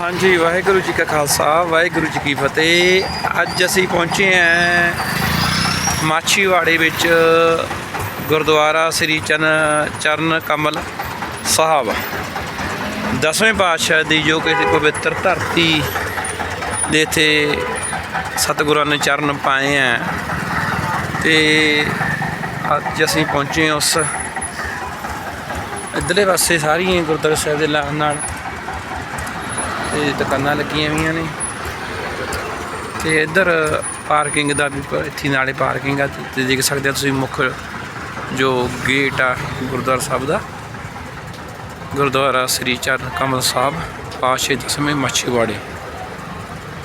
ਹਾਂਜੀ, ਵਾਹਿਗੁਰੂ ਜੀ ਕਾ ਖਾਲਸਾ, ਵਾਹਿਗੁਰੂ ਜੀ ਕੀ ਫਤਿਹ। ਅੱਜ ਅਸੀਂ ਪਹੁੰਚੇ ਹਾਂ ਮਾਛੀਵਾੜੇ ਵਿੱਚ ਗੁਰਦੁਆਰਾ ਸ੍ਰੀ ਚਰਨ ਚਰਨ ਕਮਲ ਸਾਹਿਬ। ਦਸਵੇਂ ਪਾਤਸ਼ਾਹ ਦੀ ਜੋ ਕਿ ਪਵਿੱਤਰ ਧਰਤੀ ਦੇ ਇੱਥੇ ਸਤਿਗੁਰਾਂ ਨੇ ਚਰਨ ਪਾਏ ਆ। ਤੇ ਅੱਜ ਅਸੀਂ ਪਹੁੰਚੇ ਹਾਂ ਉਸ ਇੱਧਰਲੇ ਪਾਸੇ ਸਾਰੀਆਂ ਗੁਰਦੁਆਰਾ ਸਾਹਿਬ ਦੇ ਨਾਲ। ਨਾਲ ਦੁਕਾਨਾਂ ਲੱਗੀਆਂ ਹੋਈਆਂ ਨੇ। ਤੇ ਇੱਧਰ ਪਾਰਕਿੰਗ ਦਾ ਵੀ ਇੱਥੇ ਨਾਲੇ ਪਾਰਕਿੰਗ ਆ। ਤੇ- ਦੇਖ ਸਕਦੇ ਆ ਤੁਸੀਂ ਮੁੱਖ ਜੋ ਗੇਟ ਆ, ਗੁਰਦੁਆਰਾ ਸਾਹਿਬ ਦਾ। ਗੁਰਦੁਆਰਾ ਸ੍ਰੀ ਚਰਨ ਕਮਲ ਸਾਹਿਬ ਪਾਸ਼ੇ ਦਸਵੇਂ ਮੱਛੀਵਾੜੇ।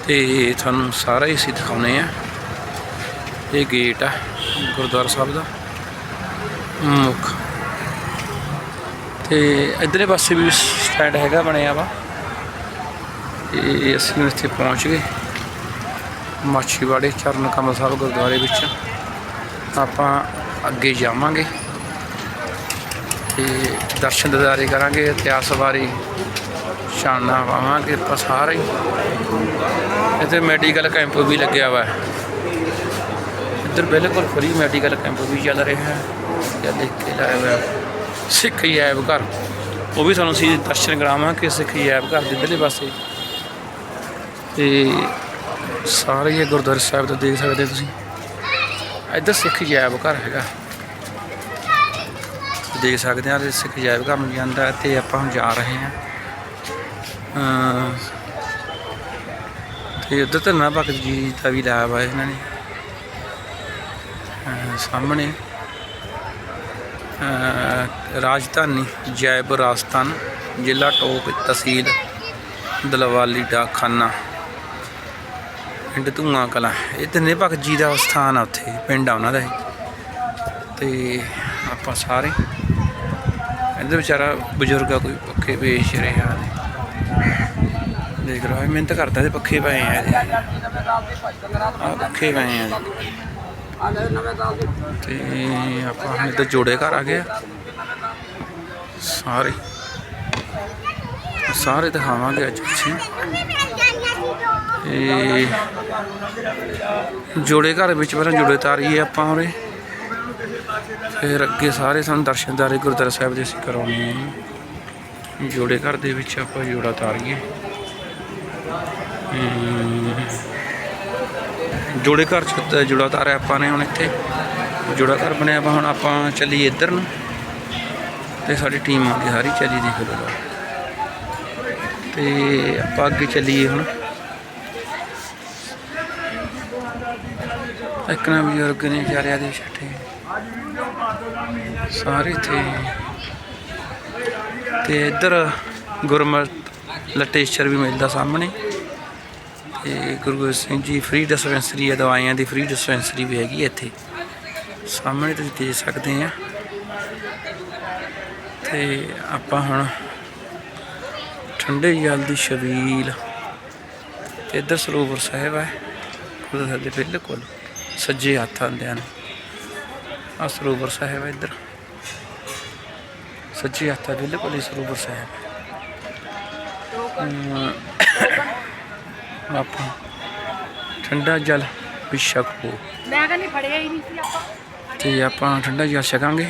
ਤੇ ਤੁਹਾਨੂੰ ਸਾਰਾ ਹੀ ਅਸੀਂ ਦਿਖਾਉਨੇ ਆ। ਇਹ ਗੇਟ ਆ, ਗੁਰਦੁਆਰਾ ਸਾਹਿਬ ਦਾ। ਮੁੱਖ। ਤੇ ਇਧਰਲੇ ਪਾਸੇ ਵੀ ਸਟੈਂਡ ਹੈਗਾ ਬਣਿਆ ਵਾ। ਤੇ ਅਸੀਂ ਹੁਣ ਇੱਥੇ ਪਹੁੰਚ ਗਏ। ਮਾਛੀਵਾੜੇ ਚਰਨ ਕਮਲ ਸਾਹਿਬ ਗੁਰਦੁਆਰੇ ਵਿੱਚ। ਆਪਾਂ ਅੱਗੇ ਜਾਵਾਂਗੇ ਤੇ ਦਰਸ਼ਨ ਦਿਦਾਰੇ ਕਰਾਂਗੇ, ਇਤਿਹਾਸ ਬਾਰੇ ਛਾਣਨਾ ਪਾਵਾਂਗੇ ਆਪਾਂ ਸਾਰੇ। ਇੱਥੇ ਮੈਡੀਕਲ ਕੈਂਪ ਵੀ ਲੱਗਿਆ ਵਾ। ਇੱਧਰ ਬਿਲਕੁਲ ਫਰੀ ਮੈਡੀਕਲ ਕੈਂਪ ਵੀ ਚੱਲ ਰਿਹਾ ਹੈ। ਜਾਂ ਲਿਖ ਕੇ ਲਾਇਆ ਹੋਇਆ। ਸਿੱਖ ਐਬ ਘਰ। ਉਹ ਵੀ ਤੁਹਾਨੂੰ ਅਸੀਂ ਦਰਸ਼ਨ ਕਰਾਵਾਂਗੇ, ਸਿੱਖ ਐਬ ਘਰ ਦੇ ਇੱਧਰਲੇ ਪਾਸੇ। ਤੇ ਸਾਰੇ ਹੀ ਇਹ ਗੁਰਦੁਆਰਾ ਸਾਹਿਬ ਤੋਂ ਦੇਖ ਸਕਦੇ ਹੋ ਤੁਸੀਂ। ਇੱਧਰ ਸਿੱਖ ਜੈਬ ਘਰ ਹੈਗਾ। ਦੇਖ ਸਕਦੇ ਹਾਂ ਤੇ ਸਿੱਖ ਜੈਬ ਘਰ ਨੂੰ ਜਾਂਦਾ ਤੇ ਆਪਾਂ ਹੁਣ ਜਾ ਰਹੇ ਹਾਂ। ਅਮ ਤੇ ਉੱਧਰ ਧੰਨਾ ਭਗਤ ਜੀ ਦਾ ਵੀ ਲਾਇਆ ਵਾ ਇਹਨਾਂ ਨੇ। ਸਾਹਮਣੇ ਰਾਜਧਾਨੀ ਜੈਬ ਰਾਜਸਥਾਨ, ਜ਼ਿਲ੍ਹਾ ਟੋਕ ਤਹਿਸੀਲ, ਦਲਵਾਲੀ ਡਾਕਖਾਨਾ। ਪਿੰਡ ਧੂਆਂ ਕਲਾ। ਇਹ ਤਿੰਨੇ ਭਗਤ ਜੀ ਦਾ ਸਥਾਨ ਆ ਉੱਥੇ, ਪਿੰਡ ਆ ਉਹਨਾਂ ਦਾ ਇਹ। ਤੇ ਆਪਾਂ ਸਾਰੇ, ਇਹਦੇ ਵਿਚਾਰਾ ਬਜ਼ੁਰਗ ਆ, ਕੋਈ ਪੱਖੇ ਵੇਚ ਰਿਹਾ ਦੇਖ ਲਓ ਮਿਹਨਤ ਕਰਦਾ ਤੇ ਪੱਖੇ ਪਏ ਆ ਪੱਖੇ ਪਏ ਆ ਇਹਦੇ। ਤੇ ਆਪਾਂ ਹੁਣ ਇੱਧਰ ਜੋੜੇ ਘਰ ਆ ਗਏ ਸਾਰੇ ਸਾਰੇ ਦਿਖਾਵਾਂਗੇ ਅੱਜ ਪਿੱਛੇ। ਤੇ ਜੋੜੇ ਘਰ ਵਿੱਚ ਪਹਿਲਾਂ ਜੋੜੇ ਤਾਰੀਏ ਆਪਾਂ ਉਰੇ। ਫਿਰ ਅੱਗੇ ਸਾਰੇ ਸਾਨੂੰ ਦਰਸ਼ਨਦਾਰੇ ਗੁਰਦੁਆਰਾ ਸਾਹਿਬ ਦੇ ਅਸੀਂ ਕਰਾਉਣੇ ਆ ਜੋੜੇ ਘਰ ਦੇ ਵਿੱਚ ਆਪਾਂ ਜੋੜਾ ਤਾਰੀਏ। ਜੋੜੇ ਘਰ ਚ ਤਾਂ ਜੋੜਾ ਤਾਰਿਆ ਆਪਾਂ ਨੇ ਹੁਣ ਇੱਥੇ। ਜੋੜਾ ਘਰ ਬਣਿਆ ਆਪਾਂ ਹੁਣ ਆਪਾਂ ਚੱਲੀਏ ਇੱਧਰ ਨੂੰ। ਤੇ ਸਾਡੀ ਟੀਮ ਆ ਗਈ ਸਾਰੀ ਚੱਲੀ ਦੇਖ ਲਓ ਤੇ ਆਪਾਂ ਅੱਗੇ ਚੱਲੀਏ ਹੁਣ। ਇੱਕ ਨਾ ਬਜ਼ੁਰਗ ਨੇ ਵਿਚਾਰਿਆਂ ਦੇ ਛੱਠੇ ਸਾਰੇ ਇੱਥੇ। ਤੇ ਇੱਧਰ ਗੁਰਮਤ ਲਟੇਸ਼ਰ ਵੀ ਮਿਲਦਾ ਸਾਹਮਣੇ। ਤੇ ਗੁਰੂ ਗੋਬਿੰਦ ਸਿੰਘ ਜੀ ਫ੍ਰੀ ਡਿਸਪੈਂਸਰੀ ਹੈ, ਦਵਾਈਆਂ ਦੀ ਫ੍ਰੀ ਡਿਸਪੈਂਸਰੀ ਵੀ ਹੈਗੀ ਇੱਥੇ। ਸਾਹਮਣੇ ਤੁਸੀਂ ਦੇਖ ਸਕਦੇ ਆ ਤੇ ਆਪਾਂ ਹੁਣ ਠੰਡੇ ਜਲ ਦੀ ਛਬੀਲ। ਤੇ ਇੱਧਰ ਸਰੋਵਰ ਸਾਹਿਬ ਹੈ। ਉਹਦੇ ਬਿਲਕੁਲ ਸੱਜੇ ਹੱਥ ਆਉਂਦੇ ਹਨ ਆ ਸਰੋਵਰ ਸਾਹਿਬ ਹੈ ਇੱਧਰ। ਸੱਜੇ ਹੱਥ ਆ ਬਿਲਕੁਲ ਹੀ ਸਰੋਵਰ ਸਾਹਿਬ। ਆਪਾਂ ਠੰਡਾ ਜਲ ਵੀ ਛਕੋ। ਮੈਂ ਕਹਿੰਦੀ ਫੜਿਆ ਹੀ ਨਹੀਂ ਸੀ ਆਪਾਂ। ਤੇ ਆਪਾਂ ਠੰਡਾ ਜਲ ਛਕਾਂਗੇ।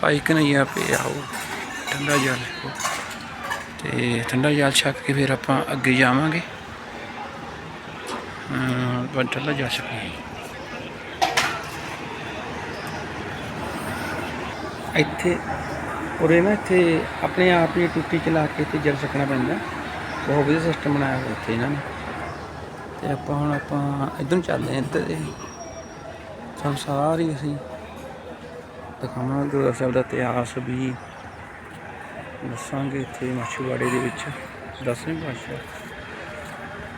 ਭਾਈ ਕਨਈਆ ਪੇ ਆਓ ਠੰਡਾ ਜਲ। ਤੇ ਠੰਡਾ ਜਲ ਛਕ ਕੇ ਫਿਰ ਆਪਾਂ ਅੱਗੇ ਜਾਵਾਂਗੇ। ਅਮ ਪਰ ਠੰਡਾ ਜਲ ਇੱਥੇ, ਉਰੇ ਨਾ ਇੱਥੇ ਆਪਣੇ ਆਪ ਹੀ ਟੁੱਟੀ ਚਲਾ ਕੇ ਇੱਥੇ ਜਲ ਸਕਣਾ ਪੈਂਦਾ। ਬਹੁਤ ਵਧੀਆ ਸਿਸਟਮ ਬਣਾਇਆ ਹੋਇਆ ਇੱਥੇ ਇਹਨਾਂ ਨੇ। ਤੇ ਆਪਾਂ ਹੁਣ ਆਪਾਂ ਇੱਧਰ ਨੂੰ ਚੱਲਦੇ ਹਾਂ, ਇੱਧਰ ਇਹ। ਸਾਨੂੰ ਸਾਰੀ ਅਸੀਂ ਦਿਖਾਵਾਂਗੇ, ਗੁਰਦੁਆਰਾ ਸਾਹਿਬ ਦਾ ਇਤਿਹਾਸ ਵੀ। ਦੱਸਾਂਗੇ ਇੱਥੇ ਮਾਛੀਵਾੜੇ ਦੇ ਵਿੱਚ। ਦਸਵੇਂ ਪਾਤਸ਼ਾਹ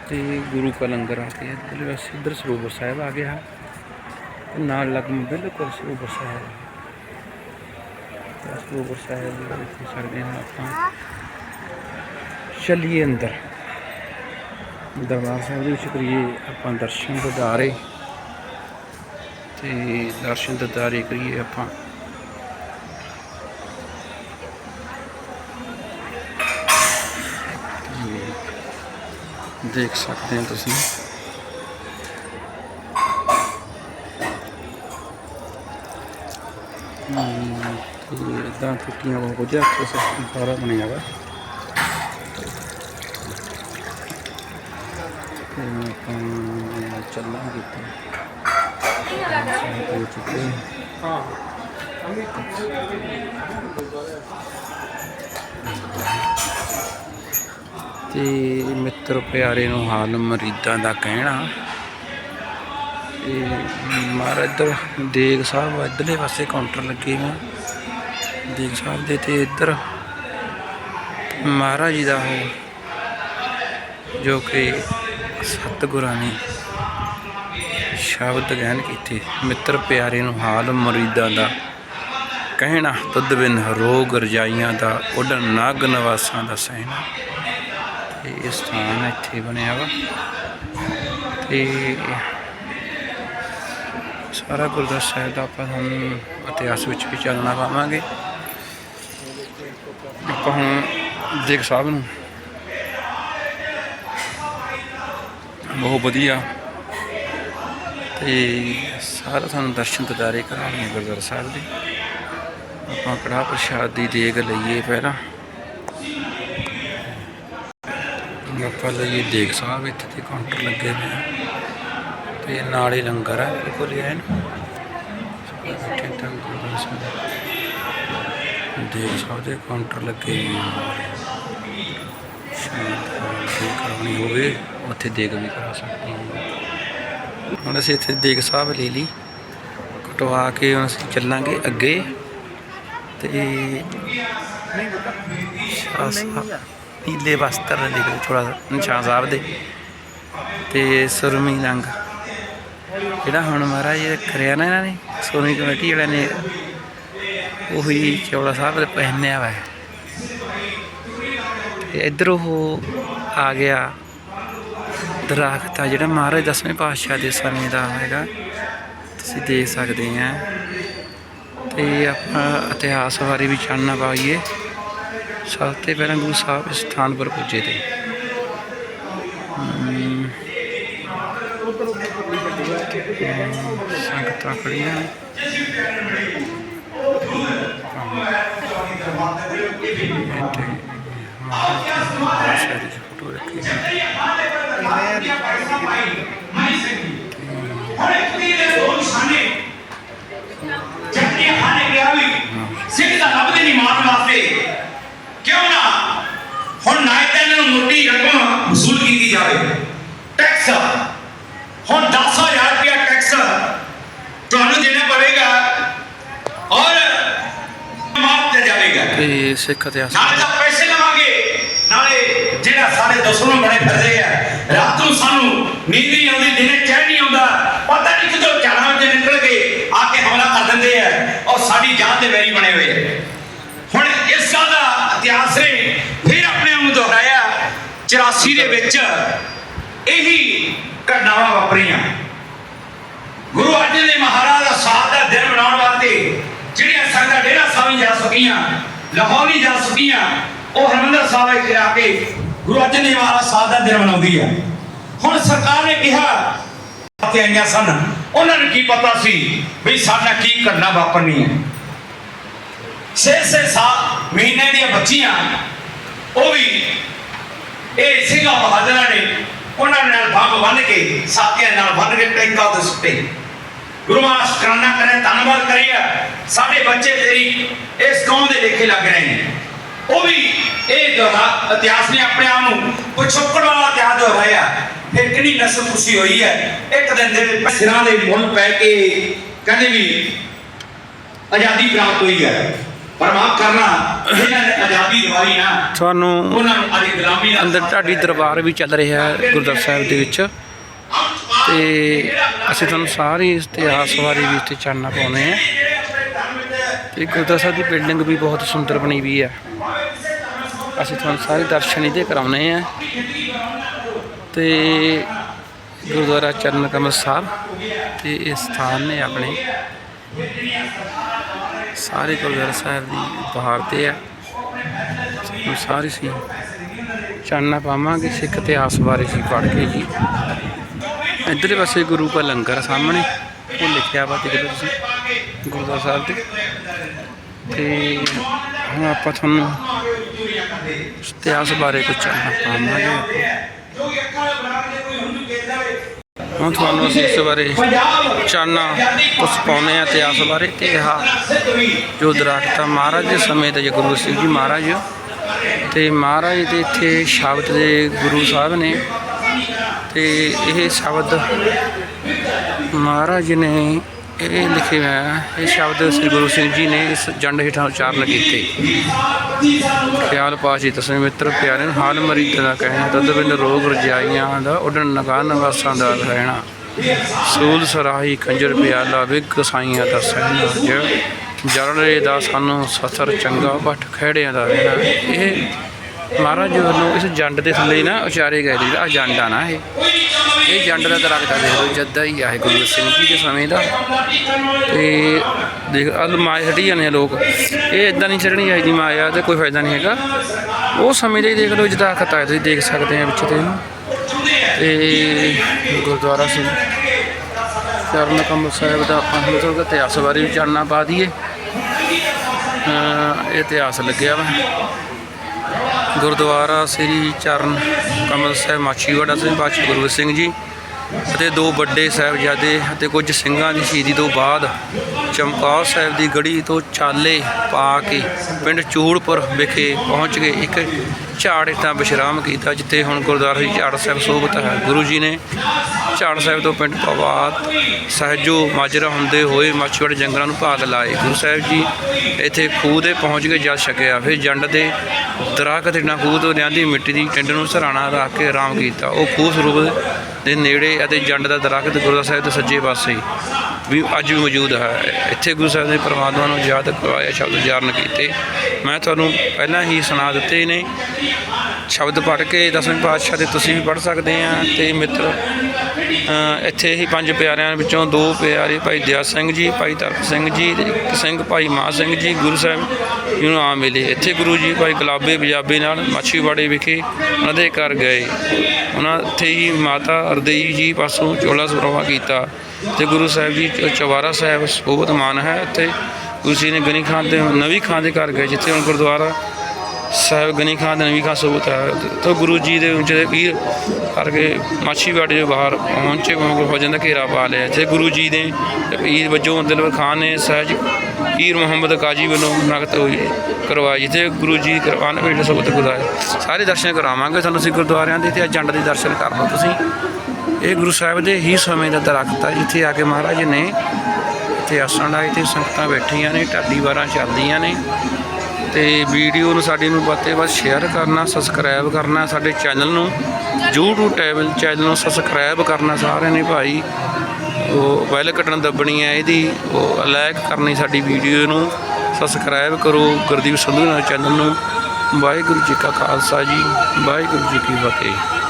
ਤੇ ਗੁਰੂ ਕਾ ਲੰਗਰ ਆ ਕੇ ਇੱਧਰ ਵੈਸੇ ਸਰੋਵਰ ਸਾਹਿਬ ਆ ਗਿਆ। ਤੇ ਨਾਲ ਲੱਗ ਬਿਲਕੁਲ ਸਰੋਵਰ ਸਾਹਿਬ ਸਰੋਵਰ ਸਾਹਿਬ ਦੇ ਵਿੱਚ ਦੇਖ ਸਕਦੇ ਹਾਂ ਆਪਾਂ। ਚੱਲੀਏ ਅੰਦਰ। ਦਰਬਾਰ ਸਾਹਿਬ ਦੇ ਵਿੱਚ ਕਰੀਏ ਆਪਾਂ ਦਰਸ਼ਨ ਦਿਦਾਰੇ। ਤੇ ਦਰਸ਼ਨ ਦਿਦਾਰੇ ਕਰੀਏ ਆਪਾਂ। ਦੇਖ ਸਕਦੇ ਹੋ ਤੁਸੀਂ। ਹਮ, ਤੇ ਇਦਾਂ ਟੁੱਟੀਆਂ ਬਹੁਤ ਵਧੀਆ ਅੱਛਾ ਸਿਸਟਮ ਸਾਰਾ ਬਣਿਆ ਵਾ। ਤੇ ਆਪਾਂ ਚੱਲਾਂਗੇ ਤਾਂ ਹੋ ਚੁੱਕੇ ਹਾਂ। ਤੇ ਮਿੱਤਰ ਪਿਆਰੇ ਨੂੰ ਹਾਲ ਮਰੀਦਾਂ ਦਾ ਕਹਿਣਾ। ਤੇ ਮਾਰ ਇੱਧਰ, ਦੇਗ ਸਾਹਿਬ ਇੱਧਰਲੇ ਪਾਸੇ ਕਾਊਂਟਰ ਲੱਗੇ ਹੋਏ ਦੇਗ ਸਾਹਿਬ ਦੇ ਤੇ ਇੱਧਰ ਮਹਾਰਾਜ ਜੀ ਦਾ ਉਹ, ਜੋ ਕਿ ਸਤਿਗੁਰਾਂ ਨੇ ਸ਼ਬਦ ਗਹਿਣ ਕੀਤੇ। ਮਿੱਤਰ ਪਿਆਰੇ ਨੂੰ ਹਾਲ ਮਰੀਦਾਂ ਦਾ ਕਹਿਣਾ, ਤੁਧ ਬਿਨ ਰੋਗ ਰਜਾਈਆਂ ਦਾ ਉਡਨ ਨਾਗ ਨਵਾਸਾਂ ਦਾ ਸਹਿਣਾ। ਤੇ ਇਹ ਸਥਾਨ ਇੱਥੇ ਬਣਿਆ ਵਾ। ਤੇ ਸਾਰਾ ਗੁਰਦੁਆਰਾ ਸਾਹਿਬ ਦਾ ਆਪਾਂ ਤੁਹਾਨੂੰ ਇਤਿਹਾਸ ਵਿੱਚ ਵੀ ਚੱਲਣਾ ਪਾਵਾਂਗੇ। ਆਪਾਂ ਹੁਣ ਦੇਖ ਸਾਹਿਬ ਨੂੰ। ਬਹੁਤ ਵਧੀਆ। ਤੇ ਸਾਰਾ ਤੁਹਾਨੂੰ ਦਰਸ਼ਨ ਦਿਦਾਰੇ ਕਰਾਉਣੇ ਗੁਰਦੁਆਰਾ ਸਾਹਿਬ ਦੇ। ਆਪਾਂ ਕੜਾਹ ਪ੍ਰਸ਼ਾਦ ਦੀ ਦੇਗ ਲਈਏ ਪਹਿਲਾਂ। ਆਪਾਂ ਲਈਏ ਦੇਗ ਸਾਹਿਬ ਇੱਥੇ ਤੇ ਕਾਊਂਟਰ ਲੱਗੇ ਨੇ ਤੇ ਨਾਲ ਹੀ ਲੰਗਰ ਹੈ ਬਿਲਕੁਲ ਹੀ ਹੈ ਨਾ ਗੁਰਦੁਆਰਾ ਸਾਹਿਬ ਦੇ ਕਾਊਂਟਰ ਲੱਗੇ ਨੇ ਕਰਾਉਣੀ ਹੋਵੇ ਉੱਥੇ ਦੇਗ ਵੀ ਕਰਾ ਸਕਦੇ ਹਾਂ। ਹੁਣ ਅਸੀਂ ਇੱਥੇ ਦੇਗ ਸਾਹਿਬ ਲੈ ਲਈ। ਕਟਵਾ ਕੇ ਹੁਣ ਅਸੀਂ ਚੱਲਾਂਗੇ ਅੱਗੇ। ਤੇ ਸ਼ਾਹ ਸਾਹਿਬ ਨੀਲੇ ਵਸਤਰ ਲਿਖੇ ਥੋੜਾ ਨਿਸ਼ਾਨ ਸਾਹਿਬ ਦੇ। ਤੇ ਸੁਰਮੀ ਰੰਗ। ਜਿਹੜਾ ਹੁਣ ਮਹਾਰਾਜ ਇਹ ਕਰਿਆ ਨਾ ਇਹਨਾਂ ਨੇ ਸੋਨੀ ਕਮੇਟੀ ਵਾਲਿਆਂ ਨੇ, ਉਹੀ ਚੌੜਾ ਸਾਹਿਬ ਦੇ ਪਹਿਨਿਆ ਵਾ। ਹੈ। ਤੇ ਇੱਧਰ ਉਹ ਆ ਗਿਆ ਦਰਖਤ ਆ, ਜਿਹੜਾ ਮਹਾਰਾਜ ਦਸਵੇਂ ਪਾਤਸ਼ਾਹ ਦੇ ਸਮੇਂ ਦਾ ਹੈਗਾ। ਤੁਸੀਂ ਦੇਖ ਸਕਦੇ ਆ। ਤੇ ਆਪਾਂ ਇਤਿਹਾਸ ਬਾਰੇ ਵੀ ਜਾਣਨਾ ਪਾਈਏ। ਸਭ ਤੋਂ ਪਹਿਲਾਂ ਗੁਰੂ ਸਾਹਿਬ ਇਸ ਸਥਾਨ ਪਰ ਪੁੱਜੇ ਤੇ। ਸੰਗਤਾਂ ਖੜੀਆਂ। ਦੇ ਸਿੱਖ ਦਾ ਲੱਭਦੇ ਨਹੀਂ ਮਾਰਨ ਵਾਸਤੇ। ਕਿਉਂ ਨਾ? ਹੁਣ ਨਾ ਤਾਂ ਇਹਨਾਂ ਨੂੰ ਮੋਟੀ ਰਕਮ ਵਸੂਲ ਕੀਤੀ ਜਾਵੇ। ਟੈਕਸ ਹੁਣ 10000 ਰੁਪਇਆ ਟੈਕਸ ਤੁਹਾਨੂੰ ਦੇਣਾ ਪਵੇਗਾ ਔਰ ਮਾਫ ਤੇ ਜਾਵੇਗਾ। ਤੇ ਸਿੱਖ ਇਤਿਹਾਸ। ਨਾਲੇ ਤਾਂ ਪੈਸੇ ਲਵਾਂਗੇ। ਨਾਲੇ ਜਿਹੜਾ ਸਾਡੇ ਦੁਸ਼ਮਣ ਬਣੇ ਫਿਰਦੇ ਆ ਰਾਤ ਨੂੰ ਸਾਨੂੰ ਨੀਂਦ ਨਹੀਂ ਆਉਂਦੀ ਦਿਨੇ ਚੈਨ ਨਹੀਂ ਆਉਂਦਾ। ਪਤਾ ਨਹੀਂ ਕਿਦੋਂ ਚਾਰਾਂ ਵਜੇ ਨਿਕਲ ਕੇ ਆ ਕੇ ਹਮਲਾ ਕਰ ਦਿੰਦੇ ਆ। ਔਰ ਸਾਡੀ ਜਾਨ ਦੇ ਵੈਰੀ ਬਣੇ ਹੋਏ ਆ ਹੁਣ ਇਸ ਗੱਲ ਦਾ ਇਤਿਹਾਸ ਨੇ ਫਿਰ ਆਪਣੇ ਆਪ ਨੂੰ ਦੁਹਰਾਇਆ 84 ਦੇ ਵਿੱਚ ਇਹੀ ਘਟਨਾਵਾਂ ਵਾਪਰੀਆਂ। ਗੁਰੂ ਅਰਜਨ ਦੇਵ ਮਹਾਰਾਜ ਦਾ ਸਾਥ ਦਾ ਦਿਨ ਮਨਾਉਣ ਵਾਸਤੇ ਜਿਹੜੀਆਂ ਸੰਗਤਾਂ ਡੇਰਾ ਸਾਹਿਬ ਜਾ ਸਕੀਆਂ, ਲਾਹੌਰ ਨਹੀਂ ਜਾ ਸਕੀਆਂ, ਉਹ ਹਰਿਮੰਦਰ ਸਾਹਿਬ ਵਿੱਚ ਆ ਕੇ ਗੁਰੂ ਅਰਜਨ ਦੇਵ ਮਹਾਰਾਜ ਸਾਥ ਦਾ ਦਿਨ ਮਨਾਉਂਦੀ ਹੈ ਹੁਣ ਸਰਕਾਰ ਨੇ ਕਿਹਾ ਤੇ ਆਈਆਂ ਸਨ। ਉਹਨਾਂ ਨੂੰ ਕੀ ਪਤਾ ਸੀ ਵੀ ਸਾਡਾ ਕੀ ਘਟਨਾ ਵਾਪਰਨੀ ਹੈ ਛੇ ਛੇ ਸਾਲ ਮਹੀਨੇ ਦੀਆਂ ਬੱਚੀਆਂ, ਉਹ ਵੀ ਇਹ ਸਿੰਘਾਂ ਬਹਾਦਰਾਂ ਨੇ ਉਹਨਾਂ ਨਾਲ ਭੰਗ ਬੰਨ ਕੇ, ਸਾਥੀਆਂ ਨਾਲ ਬੰਨ ਕੇ ਟੈਂਕਾਂ ਤੇ ਸੁੱਟੇ। ਗੁਰੂ ਮਹਾਰਾਜ ਸ਼ੁਕਰਾਨਾ ਕਰੇ, ਧੰਨਵਾਦ ਕਰਿਆ ਸਾਡੇ ਬੱਚੇ ਤੇਰੀ ਇਸ ਕੌਮ ਦੇ ਲੇਖੇ ਲੱਗ ਰਹੇ ਨੇ। ਉਹ ਵੀ ਇਹ ਦੁਹਰਾ ਇਤਿਹਾਸ ਨੇ ਆਪਣੇ ਆਪ ਨੂੰ ਪਿਛੋਕੜ ਵਾਲਾ ਇਤਿਹਾਸ ਦੁਹਰਾਇਆ ਫਿਰ ਕਿਹੜੀ ਨਸਲ ਖੁਸ਼ੀ ਹੋਈ ਹੈ? ਇੱਕ ਦਿਨ ਦੇ ਸਿਰਾਂ ਦੇ ਮੁੱਲ ਪੈ ਕੇ ਕਹਿੰਦੇ ਵੀ ਆਜ਼ਾਦੀ ਪ੍ਰਾਪਤ ਹੋਈ ਹੈ। ਪਰ ਮਾਫ ਕਰਨਾ ਇਹਨਾਂ ਨੇ ਆਜ਼ਾਦੀ ਦਿਵਾਈ ਨਾ ਤੁਹਾਨੂੰ ਉਹਨਾਂ ਨੂੰ ਅੱਜ ਗੁਲਾਮੀ ਦਾ ਅੰਦਰ ਢਾਡੀ ਦਰਬਾਰ ਵੀ ਚੱਲ ਰਿਹਾ ਹੈ ਗੁਰਦੁਆਰਾ ਸਾਹਿਬ ਦੇ ਵਿੱਚ। ਤੇ ਅਸੀਂ ਤੁਹਾਨੂੰ ਸਾਰੀ ਇਤਿਹਾਸ ਬਾਰੇ ਵੀ ਇੱਥੇ ਚਾਨਣਾ ਪਾਉਂਦੇ ਹਾਂ। ਤੇ ਗੁਰਦੁਆਰਾ ਸਾਹਿਬ ਦੀ ਬਿਲਡਿੰਗ ਵੀ ਬਹੁਤ ਸੁੰਦਰ ਬਣੀ ਵੀ ਹੈ। ਅਸੀਂ ਤੁਹਾਨੂੰ ਸਾਰੇ ਦਰਸ਼ਨ ਇਹਦੇ ਕਰਾਉਣੇ ਆ। ਤੇ ਗੁਰਦੁਆਰਾ ਚਰਨ ਕਮਲ ਸਾਹਿਬ ਤੇ ਇਹ ਸਥਾਨ ਨੇ ਆਪਣੇ। ਸਾਰੇ ਗੁਰਦੁਆਰਾ ਸਾਹਿਬ ਦੀ ਬਾਹਰ ਤੇ ਆ। ਤੁਹਾਨੂੰ ਸਾਰੀ ਸੀ। ਚਾਨਣਾ ਪਾਵਾਂਗੇ, ਸਿੱਖ ਇਤਿਹਾਸ ਬਾਰੇ ਸੀ ਪੜ੍ਹ ਕੇ ਜੀ। ਇੱਧਰਲੇ ਪਾਸੇ ਗੁਰੂ ਕਾ ਲੰਗਰ ਸਾਹਮਣੇ, ਉਹ ਲਿਖਿਆ ਵਾ ਦੇਖ ਲਓ ਤੁਸੀਂ, ਗੁਰਦੁਆਰਾ ਸਾਹਿਬ ਦੇ ਤੇ ਹੁਣ ਆਪਾਂ ਤੁਹਾਨੂੰ ਇਤਿਹਾਸ ਬਾਰੇ ਕੁਝ ਚਾਨਣਾ ਪਾਵਾਂਗੇ। ਹੁਣ ਤੁਹਾਨੂੰ ਅਸੀਂ ਇਸ ਬਾਰੇ ਚਾਨਣਾ ਕੁਝ ਪਾਉਂਦੇ ਆ ਇਤਿਹਾਸ ਬਾਰੇ ਤੇ ਇਹ ਜੋ ਦਰਖਤ ਮਹਾਰਾਜ ਦੇ ਸਮੇਂ ਦੇ ਗੁਰੂ ਸਿੰਘ ਜੀ ਮਹਾਰਾਜ, ਤੇ ਮਹਾਰਾਜ ਦੇ ਇੱਥੇ ਸ਼ਬਦ ਦੇ ਗੁਰੂ ਸਾਹਿਬ ਨੇ ਤੇ ਇਹ ਸ਼ਬਦ ਮਹਾਰਾਜ ਨੇ ਇਹ ਲਿਖੇ ਹੋਇਆ ਹੈ, ਇਹ ਸ਼ਬਦ ਸ੍ਰੀ ਗੁਰੂ ਸਿੰਘ ਜੀ ਨੇ ਇਸ ਜੰਡ ਹੇਠਾਂ ਉਚਾਰਨ ਕੀਤੇ। ਖਿਆਲ ਪਾਸ਼ੀ ਤਸਵੇਂ ਮਿੱਤਰ ਪਿਆਰੇ ਨੂੰ ਹਾਲ ਮਰੀਦ ਦਾ ਕਹਿਣਾ ਤਦ ਬਿਨ ਰੋਗ ਰਜਾਈਆਂ ਦਾ ਉਡਣ ਨਗਾ ਨਵਾਸਾਂ ਦਾ ਰਹਿਣਾ। ਸੂਲ ਸਰਾਹੀ ਕੰਜਰ ਪਿਆਲਾ ਵਿਗ ਸਾਈਆਂ ਦਾ ਸਹਿਣਾ। ਜ ਜਰਲੇ ਦਾ ਸਾਨੂੰ ਸਸਰ ਚੰਗਾ ਭੱਟ ਖੇੜਿਆਂ ਦਾ ਰਹਿਣਾ। ਇਹ ਮਹਾਰਾਜ ਨੂੰ ਇਸ ਜੰਡ ਦੇ ਥੱਲੇ ਨਾ ਉਚਾਰੇ ਗਏ ਨੇ ਜਿਹੜਾ ਜੰਡ ਆ ਨਾ ਇਹ। ਇਹ ਜੰਡ ਦਾ ਦਰਖਤ ਆ, ਦੇਖ ਲਓ ਜੱਦਾ ਹੀ ਆ ਇਹ ਗੁਰੂ ਸਿੰਘ ਜੀ ਦੇ ਸਮੇਂ ਦਾ। ਤੇ ਦੇਖ ਅਲ ਮਾਇਆ ਹਟੀ ਜਾਂਦੇ ਆ ਲੋਕ। ਇਹ ਇਦਾਂ ਨਹੀਂ ਛੱਡਣੀ ਚਾਹੀਦੀ ਮਾਇਆ ਤੇ ਕੋਈ ਫਾਇਦਾ ਨਹੀਂ ਹੈਗਾ। ਉਹ ਸਮੇਂ ਦਾ ਦੇਖ ਲਓ ਜਿੱਦਾਂ ਖਤਾ ਤੁਸੀਂ ਦੇਖ ਸਕਦੇ ਆ ਪਿੱਛੇ ਤੇ ਇਹਨੂੰ। ਤੇ ਗੁਰਦੁਆਰਾ ਸਿੰਘ ਚਰਨ ਕਮਲ ਸਾਹਿਬ ਦਾ ਆਪਾਂ ਹੁਣ ਤੋਂ ਇਤਿਹਾਸ ਬਾਰੇ ਵੀ ਜਾਣਨਾ ਪਾ ਦਈਏ। ਅਹ ਇਤਿਹਾਸ ਲੱਗਿਆ ਵਾ। ਗੁਰਦੁਆਰਾ ਸ੍ਰੀ ਚਰਨ ਕਮਲ ਸਾਹਿਬ ਮਾਛੀਵਾੜਾ ਸਿੰਘ ਪਾਤਸ਼ਾਹ ਗੁਰੂ ਸਿੰਘ ਜੀ। ਅਤੇ ਦੋ ਵੱਡੇ ਸਾਹਿਬਜ਼ਾਦੇ ਅਤੇ ਕੁਝ ਸਿੰਘਾਂ ਦੀ ਸ਼ਹੀਦੀ ਤੋਂ ਬਾਅਦ ਚਮਕੌਰ ਸਾਹਿਬ ਦੀ ਗੜੀ ਤੋਂ ਚਾਲੇ ਪਾ ਕੇ ਪਿੰਡ ਚੂੜਪੁਰ ਵਿਖੇ ਪਹੁੰਚ ਕੇ ਇੱਕ ਝਾੜ ਹੇਠਾਂ ਵਿਸ਼ਰਾਮ ਕੀਤਾ, ਜਿੱਥੇ ਹੁਣ ਗੁਰਦੁਆਰਾ ਸ੍ਰੀ ਝਾੜ ਸਾਹਿਬ ਸੋਭਤ ਹੈ। ਗੁਰੂ ਜੀ ਨੇ ਝਾੜ ਸਾਹਿਬ ਤੋਂ ਪਿੰਡ ਪਵਾਤ ਸਹਿਜੋ ਮਾਜਰਾ ਹੁੰਦੇ ਹੋਏ ਮਾਛੀਵਾੜੇ ਜੰਗਲਾਂ ਨੂੰ ਭਾਗ ਲਾਏ। ਗੁਰੂ ਸਾਹਿਬ ਜੀ ਇੱਥੇ ਖੂਹ ਦੇ ਪਹੁੰਚ ਕੇ ਜਲ ਛਕਿਆ, ਫਿਰ ਜੰਡ ਦੇ ਦਰਖਤ ਹੇਠਾਂ ਖੂਹ ਤੋਂ ਲਿਆਂਦੀ ਮਿੱਟੀ ਦੀ ਟਿੰਡ ਨੂੰ ਸਰਾਣਾ ਰੱਖ ਕੇ ਆਰਾਮ ਕੀਤਾ। ਉਹ ਖੂਹ ਸਰੂਪ ਦੇ ਨੇੜੇ ਅਤੇ ਜੰਡ ਦਾ ਦਰਖਤ ਗੁਰਦੁਆਰਾ ਸਾਹਿਬ ਦੇ ਸੱਜੇ ਪਾਸੇ ਵੀ ਅੱਜ ਵੀ ਮੌਜੂਦ ਹੈ। ਇੱਥੇ ਗੁਰੂ ਸਾਹਿਬ ਨੇ ਪਰਮਾਤਮਾ ਨੂੰ ਯਾਦ ਕਰਵਾਇਆ ਸ਼ਬਦ ਉਚਾਰਨ ਕੀਤੇ। ਮੈਂ ਤੁਹਾਨੂੰ ਪਹਿਲਾਂ ਹੀ ਸੁਣਾ ਦਿੱਤੇ ਨੇ। ਸ਼ਬਦ ਪੜ੍ਹ ਕੇ ਦਸਵੇਂ ਪਾਤਸ਼ਾਹ ਦੇ ਤੁਸੀਂ ਵੀ ਪੜ੍ਹ ਸਕਦੇ ਆ ਤੇ ਮਿੱਤਰ ਇੱਥੇ ਹੀ ਪੰਜ ਪਿਆਰਿਆਂ ਵਿੱਚੋਂ ਦੋ ਪਿਆਰੇ ਭਾਈ ਦਿਆ ਸਿੰਘ ਜੀ, ਭਾਈ ਤਰਕ ਸਿੰਘ ਜੀ ਤੇ ਇੱਕ ਸਿੰਘ ਭਾਈ ਮਾ ਸਿੰਘ ਜੀ ਗੁਰੂ ਸਾਹਿਬ ਜੀ ਨੂੰ ਆ ਮਿਲੇ। ਇੱਥੇ ਗੁਰੂ ਜੀ ਭਾਈ ਗੁਲਾਬੇ ਪੰਜਾਬੀ ਨਾਲ ਮਾਛੀਵਾੜੇ ਵਿਖੇ ਉਹਨਾਂ ਦੇ ਘਰ ਗਏ। ਉਹਨਾਂ ਇੱਥੇ ਹੀ ਮਾਤਾ ਹਰਦੇਈ ਜੀ ਪਾਸੋਂ ਚੋਲਾ ਸੁਰਵਾ ਕੀਤਾ ਤੇ ਗੁਰੂ ਸਾਹਿਬ ਜੀ ਚ- ਚਵਾਰਾ ਸਾਹਿਬ ਬਹੁਤ ਮਾਨ ਹੈ। ਇੱਥੇ ਗੁਰੂ ਜੀ ਨੇ ਗਨੀ ਖਾਨ ਦੇ ਨਵੀਂ ਖਾਨ ਦੇ ਘਰ ਗਏ, ਜਿੱਥੇ ਹੁਣ ਗੁਰਦੁਆਰਾ ਸਾਹਿਬ ਗਨੀ ਖਾਨ ਦੇ ਨਵੀਂ ਖਾਨ ਸਬੂਤ ਹੈ। ਤੋਂ ਗੁਰੂ ਜੀ ਦੇ ਉੱਚੇ ਦੇ ਪੀਰ ਕਰਕੇ ਮਾਛੀਵਾੜੇ ਦੇ ਬਾਹਰ ਪਹੁੰਚੇ ਵਾਂਗੂ ਹੋ ਜਾਂਦਾ, ਘੇਰਾ ਪਾ ਲਿਆ। ਤੇ ਗੁਰੂ ਜੀ ਨੇ ਪੀਰ ਵਜੋਂ ਦਿਲਵਰ ਖਾਨ ਨੇ ਸਹਿਜ ਪੀਰ ਮੁਹੰਮਦ ਕਾਜੀ ਵੱਲੋਂ ਨਗਤ ਹੋਈ ਕਰਵਾਈ, ਜਿੱਥੇ ਗੁਰੂ ਜੀ ਕਰਵਾਨ ਵੇਲੇ ਸਬੂਤ ਗੁਜ਼ਾਰੇ ਸਾਰੇ ਦਰਸ਼ਨ ਕਰਾਵਾਂਗੇ ਤੁਹਾਨੂੰ ਅਸੀਂ ਗੁਰਦੁਆਰਿਆਂ ਦੇ ਤੇ ਜੰਡ ਦੇ ਦਰਸ਼ਨ ਕਰ ਲਓ ਤੁਸੀਂ। ਇਹ ਗੁਰੂ ਸਾਹਿਬ ਦੇ ਹੀ ਸਮੇਂ ਦਾ ਦਰਖਤ ਹੈ, ਜਿੱਥੇ ਆ ਕੇ ਮਹਾਰਾਜ ਨੇ ਇੱਥੇ ਆਸਣ ਲਾਏ ਤੇ ਸੰਗਤਾਂ ਬੈਠੀਆਂ ਨੇ, ਢਾਡੀ ਵਾਰਾਂ ਚੱਲਦੀਆਂ ਨੇ। ਤੇ ਵੀਡੀਓ ਨੂੰ ਸਾਡੀ ਨੂੰ ਵੱਧ ਤੋਂ ਵੱਧ ਸ਼ੇਅਰ ਕਰਨਾ ਸਬਸਕ੍ਰਾਈਬ ਕਰਨਾ ਸਾਡੇ ਚੈਨਲ ਨੂੰ। YouTube ਟੈਬਲ ਚੈਨਲ ਨੂੰ ਸਬਸਕ੍ਰਾਈਬ ਕਰਨਾ ਸਾਰਿਆਂ ਨੇ ਭਾਈ। ਉਹ ਬੈਲ ਕਟਣ ਦੱਬਣੀ ਹੈ ਇਹਦੀ, ਉਹ ਲਾਈਕ ਕਰਨੀ ਸਾਡੀ ਵੀਡੀਓ ਨੂੰ। ਸਬਸਕ੍ਰਾਈਬ ਕਰੋ ਗੁਰਦੀਪ ਸੰਧੂ ਨਾਲ ਚੈਨਲ ਨੂੰ। ਵਾਹਿਗੁਰੂ ਜੀ ਕਾ ਖਾਲਸਾ ਜੀ, ਵਾਹਿਗੁਰੂ ਜੀ ਕੀ ਫਤਿਹ।